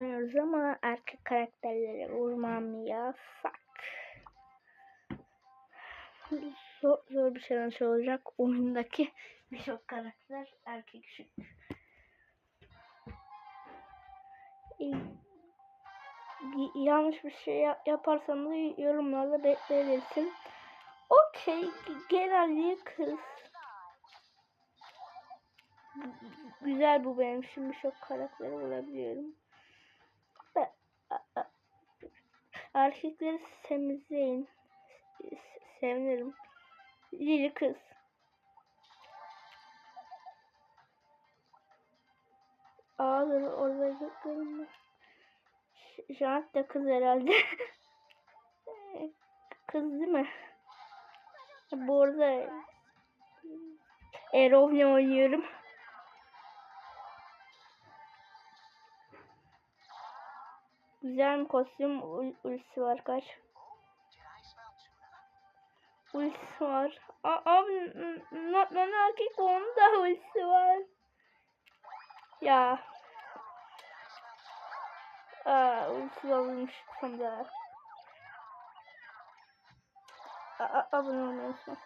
Oynuyoruz ama erkek karakterlere vurmam yasak. Zor, zor bir challenge olacak. Oyundaki birçok karakter erkek çünkü. Yanlış bir şey yap- yaparsam da yorumlarda be- belirtin. Okey, genelde kız. Güzel bu benim. Şimdi çok karakteri bulabiliyorum. Ve- a- a- Erkekleri temizleyin. S- Sevinirim. Cici kız. Ağları orada görünmüyor. Ş- Jant da kız herhalde. kız değil mi? Bu arada Erovne oynuyorum. Güzel mi kostüm? Ul var kaç? Ultisi var. A abi Notman erkek onun da ultisi var. Ya. Aa, da. A- a- abone olmayı unutma.